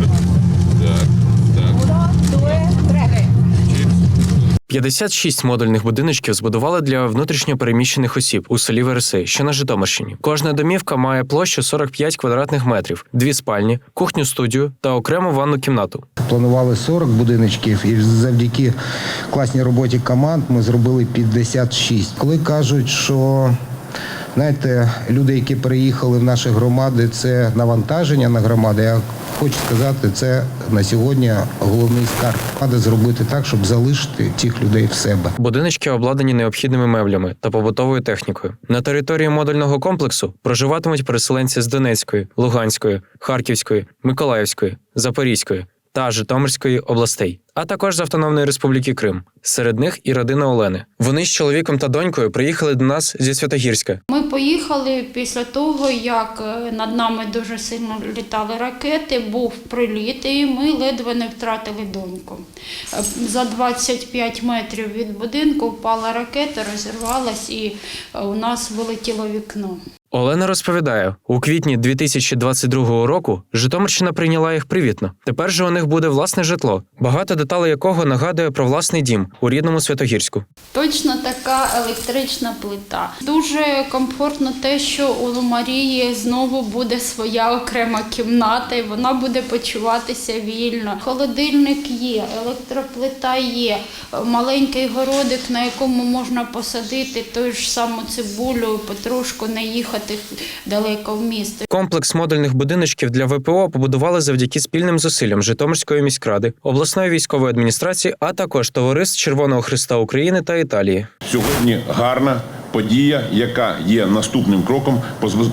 Так, так. 56 модульних будиночків збудували для внутрішньопереміщених осіб у селі Вереси, що на Житомирщині. Кожна домівка має площу 45 квадратних метрів, дві спальні, кухню студію та окрему ванну кімнату. Планували 40 будиночків, і завдяки класній роботі команд ми зробили 56. Коли кажуть, що знаєте, люди, які переїхали в наші громади, це навантаження на громади. Я хочу сказати, це на сьогодні головний скарб. Треба зробити так, щоб залишити тих людей в себе. Будиночки обладнані необхідними меблями та побутовою технікою. На території модульного комплексу проживатимуть переселенці з Донецької, Луганської, Харківської, Миколаївської, Запорізької та Житомирської областей, а також з Автономної Республіки Крим. Серед них і родина Олени. Вони з чоловіком та донькою приїхали до нас зі Святогірська. Ми поїхали після того, як е, над нами дуже сильно літали ракети, був приліт, і ми ледве не втратили доньку. Е, За 25 метрів від будинку впала ракета, розірвалась, і е, у нас вилетіло вікно. Олена розповідає, у квітні 2022 року Житомирщина прийняла їх привітно. Тепер же у них буде власне житло, багато деталей якого нагадує про власний дім у рідному Святогірську. Точно така електрична плита. Дуже комфортно те, що у Марії знову буде своя окрема кімната, і вона буде почуватися вільно. Холодильник є, електроплита є, маленький городик, на якому можна посадити ту ж саму цибулю, потрошку не їхати далеко в місто. Комплекс модульних будиночків для ВПО побудували завдяки спільним зусиллям Житомирської міськради, обласної військової адміністрації, а також товариств Червоного Христа України та Італії. Сьогодні гарна подія, яка є наступним кроком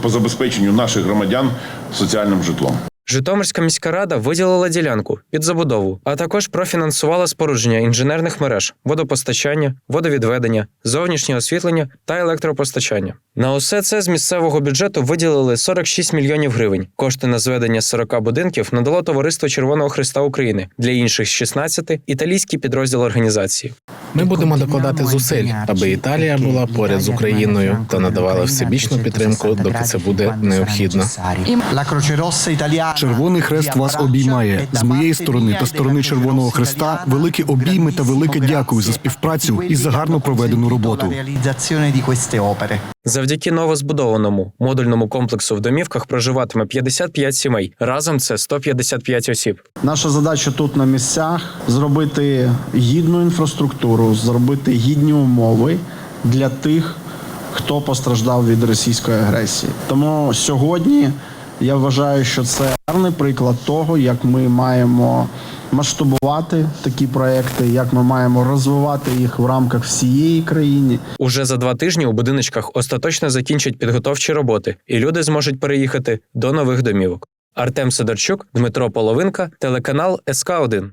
по забезпеченню наших громадян соціальним житлом. Житомирська міська рада виділила ділянку під забудову, а також профінансувала спорудження інженерних мереж, водопостачання, водовідведення, зовнішнє освітлення та електропостачання. На усе це з місцевого бюджету виділили 46 мільйонів гривень. Кошти на зведення 40 будинків надало товариство Червоного Христа України для інших 16 – італійський підрозділ організації. Ми будемо докладати зусиль, аби Італія була поряд з Україною та надавала всебічну підтримку, доки це буде необхідно. Червоний хрест вас обіймає з моєї сторони та сторони Червоного Хреста. Великі обійми та велике дякую за співпрацю і за гарно проведену роботу. Завдяки новозбудованому модульному комплексу в домівках проживатиме 55 сімей. Разом це 155 осіб. Наша задача тут на місцях зробити гідну інфраструктуру, зробити гідні умови для тих, хто постраждав від російської агресії. Тому сьогодні я вважаю, що це гарний приклад того, як ми маємо масштабувати такі проекти, як ми маємо розвивати їх в рамках всієї країни. Уже за два тижні у будиночках остаточно закінчать підготовчі роботи, і люди зможуть переїхати до нових домівок. Артем Сидорчук, Дмитро Половинка, телеканал СК 1